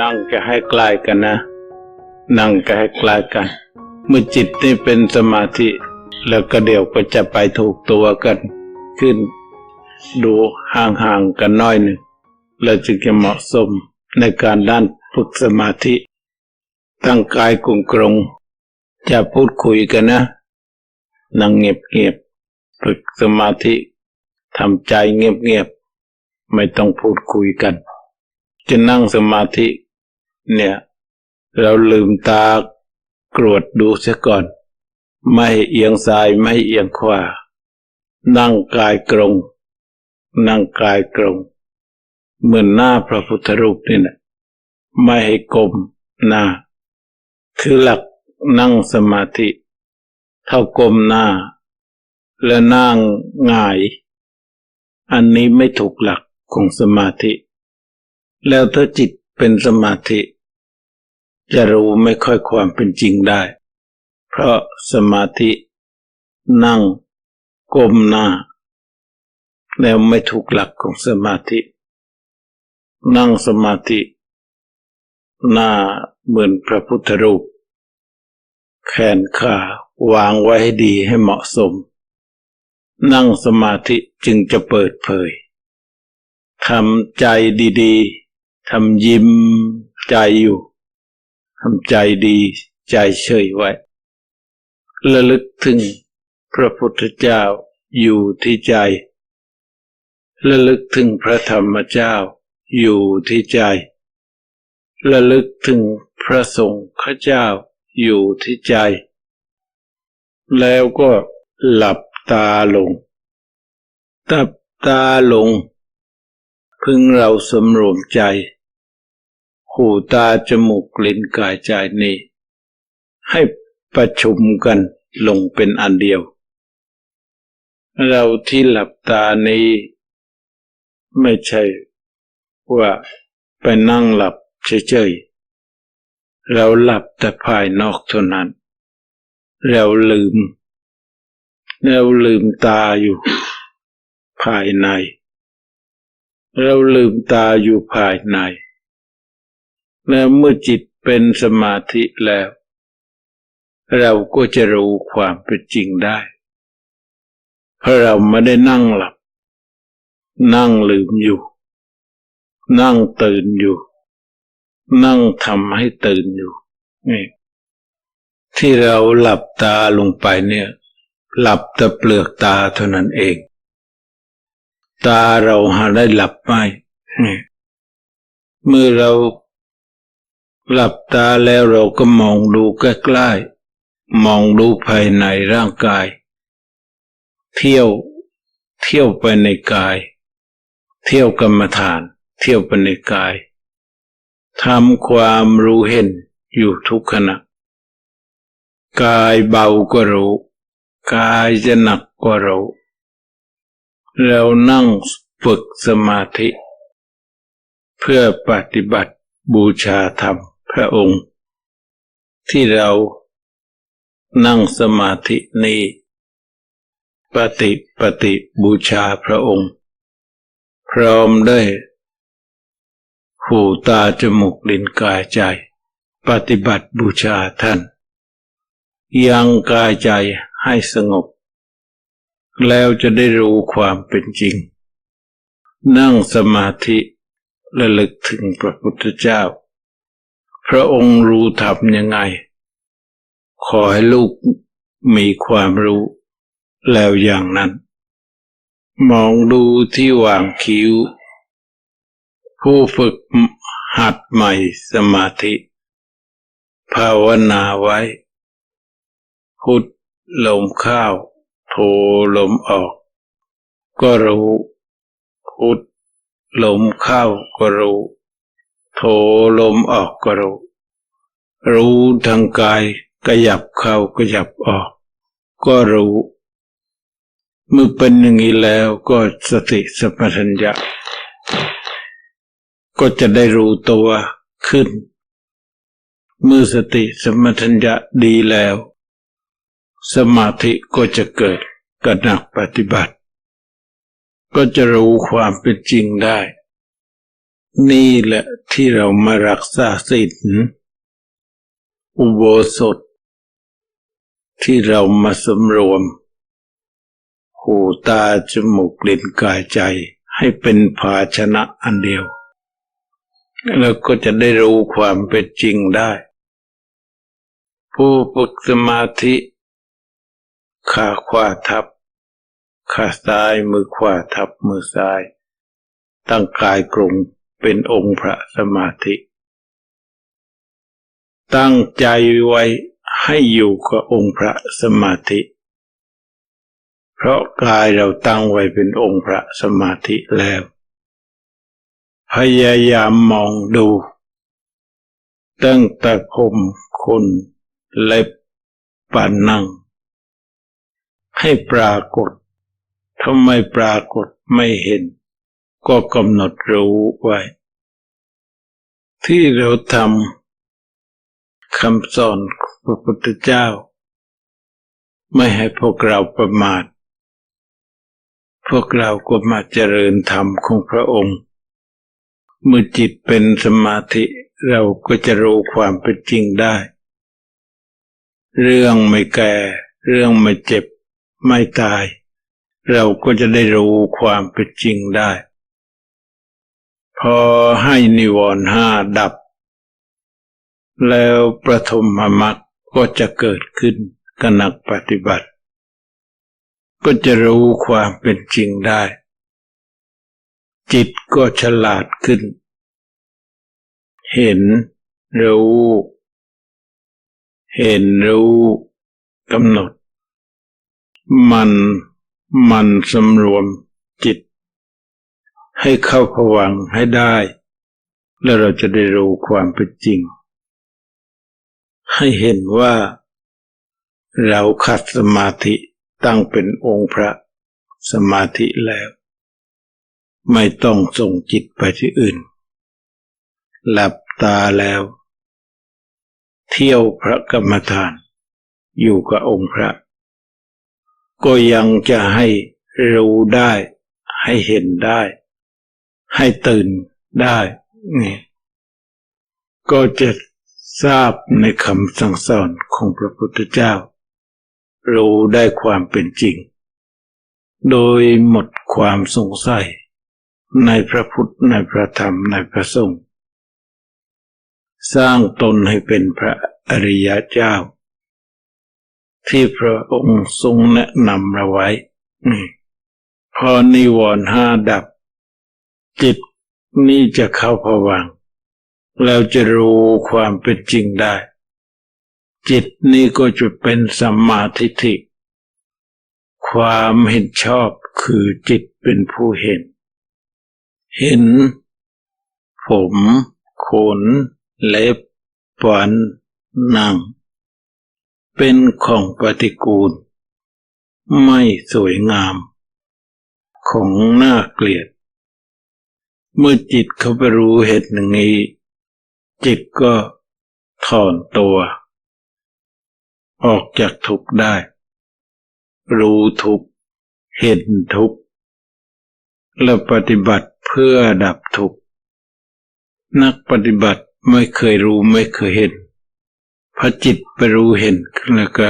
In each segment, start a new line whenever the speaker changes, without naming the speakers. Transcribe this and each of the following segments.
นั่งจะให้ใกล้กันนะ นั่งจะให้ใกล้กัน เมื่อจิตนี่เป็นสมาธิ แล้วก็เดี๋ยวก็จะไปถูกตัวกัน ขึ้น ดูห่างๆกันน้อยหนึ่งแล้วจึงจะเหมาะสมในการด้านฝึกสมาธิ ตั้งกายกรุงกรงจะพูดคุยกันนะ นั่งเงียบๆฝึกสมาธิทำใจเงียบๆไม่ต้องพูดคุยกัน จะนั่งสมาธิ เนี่ย เราลืมตากรวดดูเสียก่อน ไม่เอียงซ้ายไม่เอียงขวานั่งกายกรง นั่งกายกรง เหมือนหน้าพระพุทธรูปนี่นะไม่ให้กลมหน้า คือหลักนั่งสมาธิ เท่ากลมหน้า และนั่งหงาย อันนี้ไม่ถูกหลักของสมาธิ แล้วถ้าจิตเป็นสมาธิ จะรู้ไม่ค่อยความเป็นจริงได้ เพราะสมาธินั่งก้มหน้า แล้วไม่ถูกหลักของสมาธิ นั่งสมาธิ หน้าเหมือนพระพุทธรูป แขนขาวางไว้ให้ดีให้เหมาะสม นั่งสมาธิจึงจะเปิดเผยทำใจดี ๆทำยิ้มใจอยู่ ทำใจดีใจเฉยไว้ระลึกถึงพระพุทธเจ้าอยู่ที่ใจระลึกถึงพระธรรมเจ้าอยู่ที่ใจระลึกถึงพระสงฆ์ข้าเจ้าอยู่ที่ใจ แล้วก็หลับตาลง ตับตาลง พึงเราสำรวมใจ หูตาจมูกกลิ้นกายใจนี้ ให้ประชุมกันลงเป็นอันเดียว เราที่หลับตานี้ ไม่ใช่ว่าไปนั่งหลับเฉยๆ เราหลับแต่ภายนอกเท่านั้น เราลืม เราลืมตาอยู่ ภายใน เราลืมตาอยู่ภายใน แล้วเมื่อจิตเป็นสมาธิแล้ว เราก็จะรู้ความเป็นจริงได้ เพราะเราไม่ได้นั่งหลับ นั่งลืมอยู่ นั่งตื่นอยู่ นั่งทำให้ตื่นอยู่นี่ที่เราหลับตาลงไปเนี่ย หลับแต่เปลือกตาเท่านั้นเอง ตาเราหาได้หลับไหมนี่เมื่อเรา หลับตาแล้วเราก็มองดูใกล้ๆ มองดูภายในร่างกาย เที่ยว เที่ยวไปในกาย เที่ยวกรรมฐาน เที่ยวไปในกาย ทำความรู้เห็นอยู่ทุกขณะ กายเบาก็รู้ กายจะหนักก็รู้เรานั่งฝึกสมาธิ เพื่อปฏิบัติบูชาธรรม พระองค์ ที่เรานั่งสมาธินี้ปฏิปฏิบูชาพระองค์ พร้อมด้วยหูตาจมูกลิ้นกายใจ ปฏิบัติบูชาท่าน ยังกายใจให้สงบ แล้วจะได้รู้ความเป็นจริง นั่งสมาธิระลึกถึงพระพุทธเจ้า พระองค์รู้ธรรมยังไง ขอให้ลูกมีความรู้แล้วอย่างนั้น มองดูที่วางคิ้ว ผู้ฝึกหัดใหม่สมาธิ ภาวนาไว้ พุทลมเข้าโทลมออก ก็รู้ พุทลมเข้าก็รู้ โทลมออกก็รู้ รู้ทางกายขยับเข้าขยับออก ก็รู้เมื่อเป็นอย่างนี้แล้วก็สติสัมปชัญญะ ก็จะได้รู้ตัวขึ้น เมื่อสติสัมปชัญญะดีแล้ว สมาธิก็จะเกิดกระนักปฏิบัติ ก็จะรู้ความเป็นจริงได้ นี่แหละที่เรามารักษาศีลอุโบสถ ที่เรามาสำรวม หูตาจมูกลิ้นกายใจให้เป็นภาชนะอันเดียว แล้วก็จะได้รู้ความเป็นจริงได้ ผู้ฝึกสมาธิขาขวาทับขาซ้ายมือขวาทับมือซ้าย ตั้งกายกรุง เป็นองค์พระสมาธิ ตั้งใจไว้ให้อยู่กับองค์พระสมาธิ เพราะกายเราตั้งไว้เป็นองค์พระสมาธิแล้ว พยายามมองดู ตั้งแต่ผมคนเล็บปานนั่งให้ปรากฏทำไมปรากฏไม่เห็น ก็กำหนดรู้ไว้ ที่เราทำคำสอนพระพุทธเจ้า ไม่ให้พวกเราประมาท พวกเราก็มาเจริญธรรมของพระองค์ เมื่อจิตเป็นสมาธิเราก็จะรู้ความเป็นจริงได้ เรื่องไม่แก่ เรื่องไม่เจ็บ ไม่ตาย เราก็จะได้รู้ความเป็นจริงได้ พอให้นิวรณ์ห้าดับ แล้วประทมมรรคก็จะเกิดขึ้นกับนักปฏิบัติ ก็จะรู้ความเป็นจริงได้ จิตก็ฉลาดขึ้น เห็นรู้ เห็นรู้กำหนด มันมันสำรวมจิต ให้เข้าผวังให้ได้ แล้วเราจะได้รู้ความเป็นจริง ให้เห็นว่า เราขัดสมาธิตั้งเป็นองค์พระสมาธิแล้ว ไม่ต้องส่งจิตไปที่อื่น หลับตาแล้ว เที่ยวพระกรรมฐาน อยู่กับองค์พระ ก็ยังจะให้รู้ได้ให้เห็นได้ ให้ตื่นได้นี่ก็จะทราบในคำสั่งสอนของพระพุทธเจ้า รู้ได้ความเป็นจริง โดยหมดความสงสัย ในพระพุทธในพระธรรมในพระสงฆ์สร้างตนให้เป็นพระอริยเจ้า ที่พระองค์ทรงแนะนำเราไว้ พอนิวรณ์ห้าดับ จิตนี่จะเข้าผวังค์แล้วจะรู้ความเป็นจริงได้ จิตนี้ก็จะเป็นสัมมาทิฏฐิความเห็นชอบคือจิตเป็นผู้เห็น เห็น ผมขน เล็บฟันหนัง เป็นของปฏิกูล ไม่สวยงาม ของน่าเกลียด เมื่อจิตเขาไปรู้เหตุหนึ่งนี้ จิตก็ถอนตัว ออกจากทุกข์ได้ รู้ทุกข์เห็นทุกข์และปฏิบัติเพื่อดับทุกข์นักปฏิบัติไม่เคยรู้ไม่เคยเห็นพระจิตไปรู้เห็นแล้วก็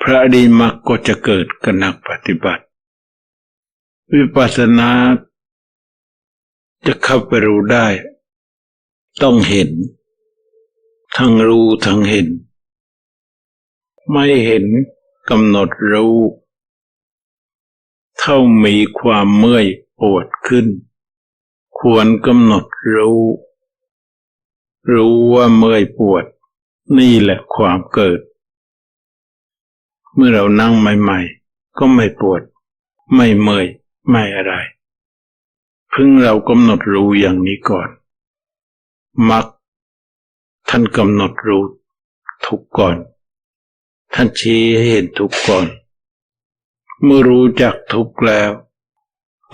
พระอริมรรคก็จะเกิดกับนักปฏิบัติ วิปัสสนา จะเข้าไปรู้ได้ ต้องเห็น ทั้งรู้ทั้งเห็น ไม่เห็นกำหนดรู้ เท่ามีความเมื่อยปวดขึ้น ควรกำหนดรู้ รู้ว่าเมื่อยปวด นี่แหละความเกิด เมื่อเรานั่งใหม่ ๆ ก็ไม่ปวด ไม่เมื่อย ไม่อะไร พิ่งเรากำหนดรู้อย่างนี้ก่อนมักท่านกำหนดรู้ทุกข์ก่อน ท่านชี้ให้เห็นทุกข์ก่อน เมื่อรู้จักทุกข์แล้ว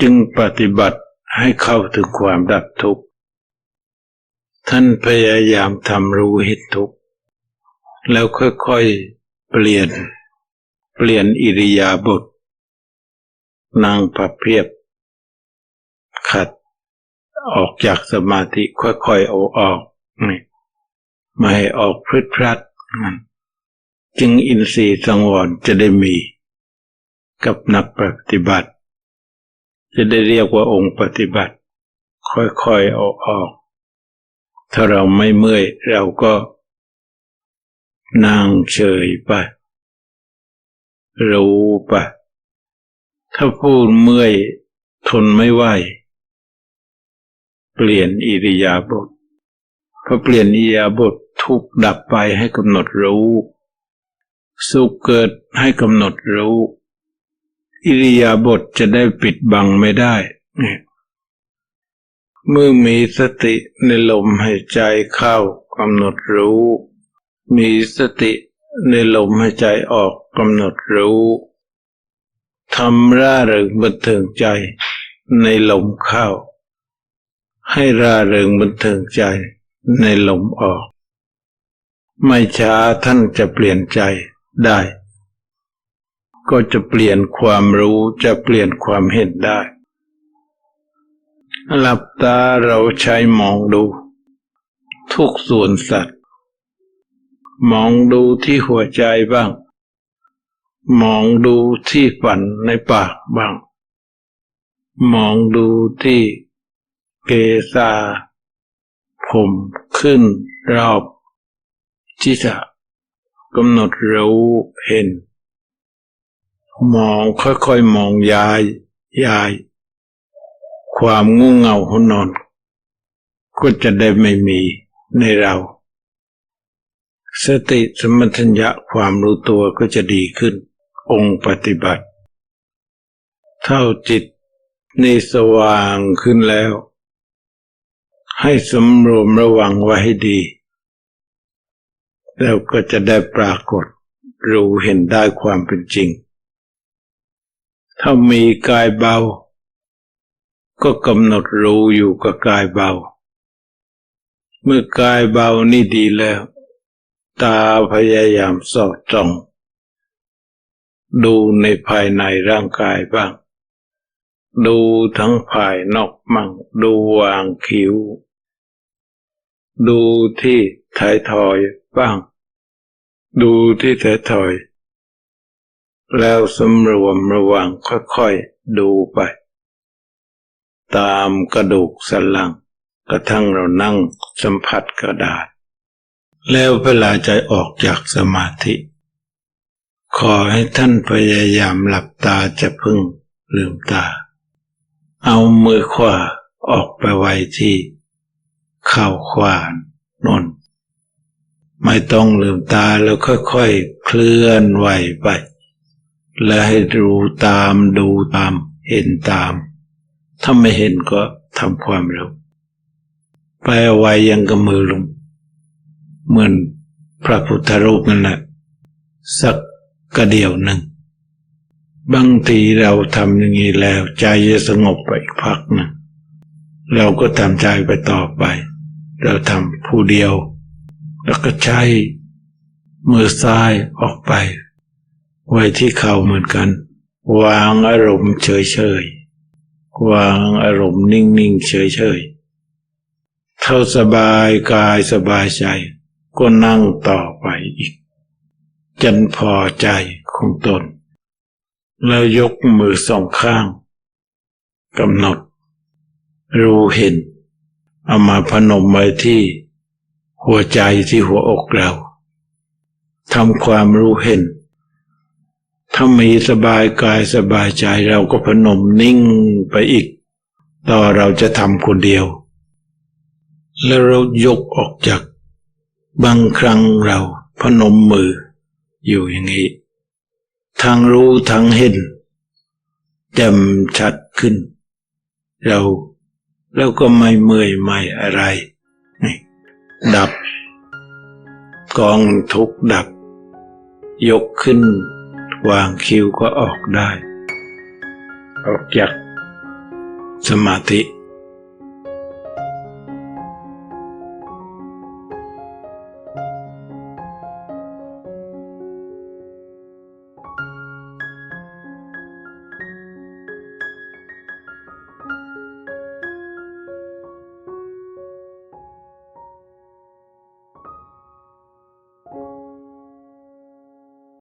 จึงปฏิบัติให้เข้าถึงความดับทุกข์ท่านพยายามทำรู้เห็นทุกข์แล้วค่อยๆเปลี่ยน เปลี่ยนอิริยาบถนั่งพับเพียบ ขัด ออกจากสมาธิค่อยๆเอาออกนี่ไม่ให้ออกพลึดพลัดนั่นจึงอินทรีย์สังวรจะได้มี กับนักปฏิบัติ จะได้เรียกว่าองค์ปฏิบัติ ค่อยๆเอาออก ถ้าเราไม่เมื่อยเราก็นั่งเฉยไป รู้ไปถ้าพูดเมื่อยทนไม่ไหว เปลี่ยนอิริยาบถพอเปลี่ยนอิริยาบถทุกดับไปให้กำหนดรู้ สุขเกิดให้กำหนดรู้ อิริยาบถจะได้ปิดบังไม่ได้เนี่ยเมื่อมีสติในลมหายใจเข้ากำหนดรู้ มีสติในลมหายใจออกกำหนดรู้ทำร่าเริงบันเทิงใจในลมเข้า ให้ราเริงบันเทิงใจในลมออก ไม่ช้าท่านจะเปลี่ยนใจได้ ก็จะเปลี่ยนความรู้จะเปลี่ยนความเห็นได้ หลับตาเราใช้มองดู ทุกส่วนสัตว์ มองดูที่หัวใจบ้าง มองดูที่ฝันในปากบ้าง มองดูที่ เกษาผมขึ้นรอบทิศะกำหนดรู้เห็น มองค่อยๆมองยายยาย ความงูเงาหนอน ก็จะได้ไม่มีในเรา สติสมปชัญญะความรู้ตัวก็จะดีขึ้น องค์ปฏิบัติ เท่าจิตนี่สว่างขึ้นแล้ว ให้สำรวมระวังไว้ให้ดี แล้วก็จะได้ปรากฏรู้เห็นได้ความเป็นจริง ถ้ามีกายเบา ก็กำหนดรู้อยู่กับกายเบา เมื่อกายเบานี่ดีแล้ว ตาพยายามสอดจ้อง ดูในภายในร่างกายบ้าง ดูทั้งภายนอกมั่ง ดูวางคิ้ว ดูที่ท้ายทอยบ้าง ดูที่ท้ายทอย แล้วสำรวมระวังค่อยๆดูไป ตามกระดูกสันหลังกระทั่งเรานั่งสัมผัสกระดาษ แล้วเวลาใจออกจากสมาธิ ขอให้ท่านพยายามหลับตาจะพึ่งลืมตา เอามือขวาออกไปไว้ที่เข่าขวานนนไม่ต้องลืมตาแล้วค่อยๆ เคลื่อนไหวไป และให้ดูตามดูตามเห็นตาม ถ้าไม่เห็นก็ทำความเร็วไปเอาไว้ยังกับมือลง เหมือนพระพุทธรูปนั่นแหละสักกระเดียวหนึ่ง บางทีเราทำอย่างนี้แล้ว ใจจะสงบไปอีกพักหนึ่งเราก็ทำใจไปต่อไป เราทำผู้เดียว แล้วก็ใช้มือซ้ายออกไป ไว้ที่เข่าเหมือนกัน วางอารมณ์เฉยๆ วางอารมณ์นิ่งๆ เฉยๆ เท่าสบายกายสบายใจ ก็นั่งต่อไปอีก จนพอใจของตน แล้วยกมือสองข้างกำหนด รู้เห็น เอามาพนมไว้ที่ หัวใจที่หัวอกเราทำความรู้เห็น ถ้ามีสบายกายสบายใจเราก็พนมนิ่งไปอีก ต่อเราจะทำคนเดียว แล้วเรายกออกจาก บางครั้งเราพนมมืออยู่อย่างนี้ ทั้งรู้ทั้งเห็นแจ่มชัดขึ้น เราแล้วก็ไม่เมื่อยไม่อะไร ดับ กองทุกดับ ยกขึ้น วางคิวก็ออกได้ ออกจากสมาธิ